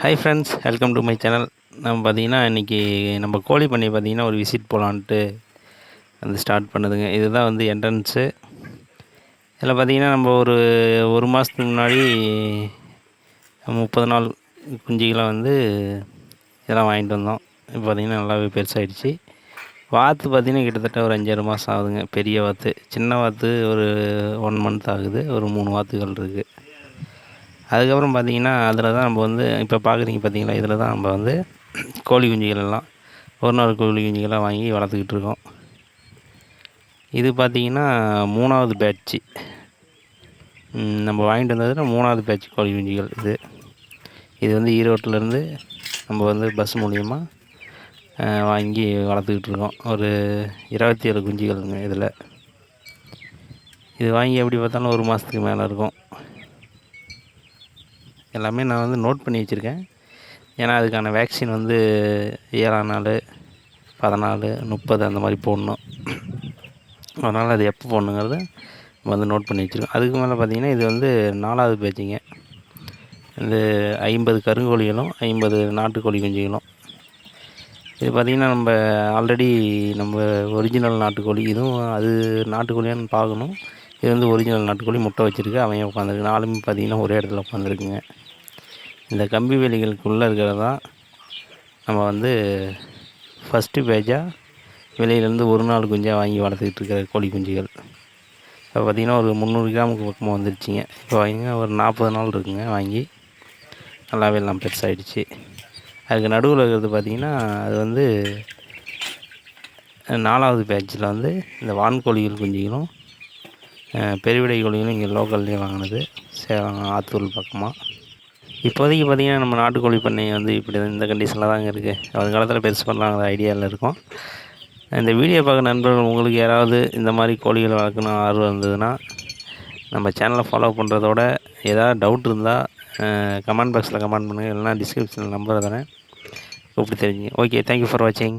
Hi friends welcome to my channel நம்ம பார்த்தீங்கன்னா இன்றைக்கி நம்ம கோழி பண்ணி பார்த்திங்கன்னா ஒரு விசிட் போகலான்ட்டு வந்து ஸ்டார்ட் பண்ணுதுங்க. இதுதான் வந்து என்ட்ரன்ஸு இதில் பார்த்தீங்கன்னா நம்ம ஒரு ஒரு மாதத்துக்கு முன்னாடி முப்பது நாள் குஞ்சிகளை வந்து இதெல்லாம் வாங்கிட்டு வந்தோம். இப்போ பார்த்தீங்கன்னா நல்லாவே பெருசாகிடுச்சு வாத்து பார்த்திங்கன்னா கிட்டத்தட்ட ஒரு அஞ்சாறு மாதம் ஆகுதுங்க. பெரிய வாத்து. சின்ன வாத்து ஒரு ஒன் மந்த் ஆகுது. ஒரு மூணு வாத்துகள் இருக்குது அதுக்கப்புறம் பார்த்திங்கன்னா அதில் தான் நம்ம வந்து இப்போ பார்க்குறீங்க பார்த்திங்களா இதில் தான் நம்ம வந்து கோழி குஞ்சுகள் எல்லாம் ஒரு நாள் கோழி குஞ்சுகளாக வாங்கி வளர்த்துக்கிட்டு இருக்கோம். இது பார்த்திங்கன்னா மூணாவது பேட்ச்சு நம்ம வாங்கிட்டு வந்ததுன்னா மூணாவது பேட்ச் கோழி குஞ்சுகள் இது. இது வந்து ஈரோட்டிலேருந்து நம்ம வந்து பஸ் மூலியமாக வாங்கி வளர்த்துக்கிட்டு இருக்கோம். ஒரு இருபத்தி ஏழு குஞ்சுகள்ங்க இதில். இது வாங்கி எப்படி பார்த்தாலும் ஒரு மாதத்துக்கு மேலே இருக்கும். எல்லாமே நான் வந்து நோட் பண்ணி வச்சுருக்கேன். ஏன்னா அதுக்கான வேக்சின் வந்து ஏழாம் நாள் பதினாலு முப்பது அந்த மாதிரி போடணும். அதனால் அது எப்போ போடணுங்கிறத வந்து நோட் பண்ணி வச்சுருக்கோம் அதுக்கு மேலே பார்த்திங்கன்னா இது வந்து நாலாவது பேச்சுங்க இது ஐம்பது கருங்கோழிகளும் ஐம்பது நாட்டுக்கோழி குஞ்சுகளும். இது பார்த்திங்கன்னா நம்ம ஆல்ரெடி நம்ம ஒரிஜினல் நாட்டுக்கோழி. இதுவும் அது நாட்டுக்கோழியான்னு பார்க்கணும். இது வந்து ஒரிஜினல் நாட்டுக்கோழி முட்டை வச்சுருக்கு. அவன் உட்காந்துருக்கு நாலுமே பார்த்திங்கன்னா ஒரே இடத்துல உட்காந்துருக்குங்க இந்த கம்பி வேலிகளுக்குள்ளே இருக்கிறது தான். நம்ம வந்து ஃபஸ்ட்டு பேஜாக வெளியிலேருந்து ஒரு நாள் குஞ்சாக வாங்கி வளர்த்துக்கிட்டு இருக்கிற கோழி குஞ்சுகள். இப்போ பார்த்திங்கன்னா ஒரு முந்நூறு கிராமுக்கு பக்கமாக வந்துருச்சுங்க. இப்போ வாங்கிங்க ஒரு நாற்பது நாள் இருக்குங்க வாங்கி நல்லாவே எல்லாம் பெருசாகிடுச்சு அதுக்கு நடுவில் இருக்கிறது பார்த்திங்கன்னா அது வந்து நாலாவது பேட்சில் வந்து இந்த வான்கோழிகள் குஞ்சுகளும் பெருவிடை கோழிகளும் இங்கே லோக்கல்லேயே வாங்கினது. சேலம் ஆத்தூர் பக்கமாக இப்போதைக்கு பார்த்திங்கன்னா நம்ம நாட்டுக்கோழி பண்ணை வந்து இப்படி இந்த கண்டிஷனில் தாங்க இருக்குது வருங்காலத்தில் பெருசு பண்ணலாங்கிற ஐடியாவில் இருக்கும். இந்த வீடியோ பார்க்க நண்பர்கள் உங்களுக்கு யாராவது இந்த மாதிரி கோழிகள் வளர்க்கணும் ஆர்வம் இருந்ததுன்னா நம்ம சேனலை ஃபாலோ பண்ணுறதோட ஏதாவது டவுட் இருந்தால் கமெண்ட் பாக்ஸில் கமெண்ட் பண்ணுங்கள் இல்லைனா டிஸ்கிரிப்ஷனில் நம்பர் தரேன். கூப்பிட்டு தெரிஞ்சுங்க. ஓகே தேங்க்யூ ஃபார் வாட்சிங்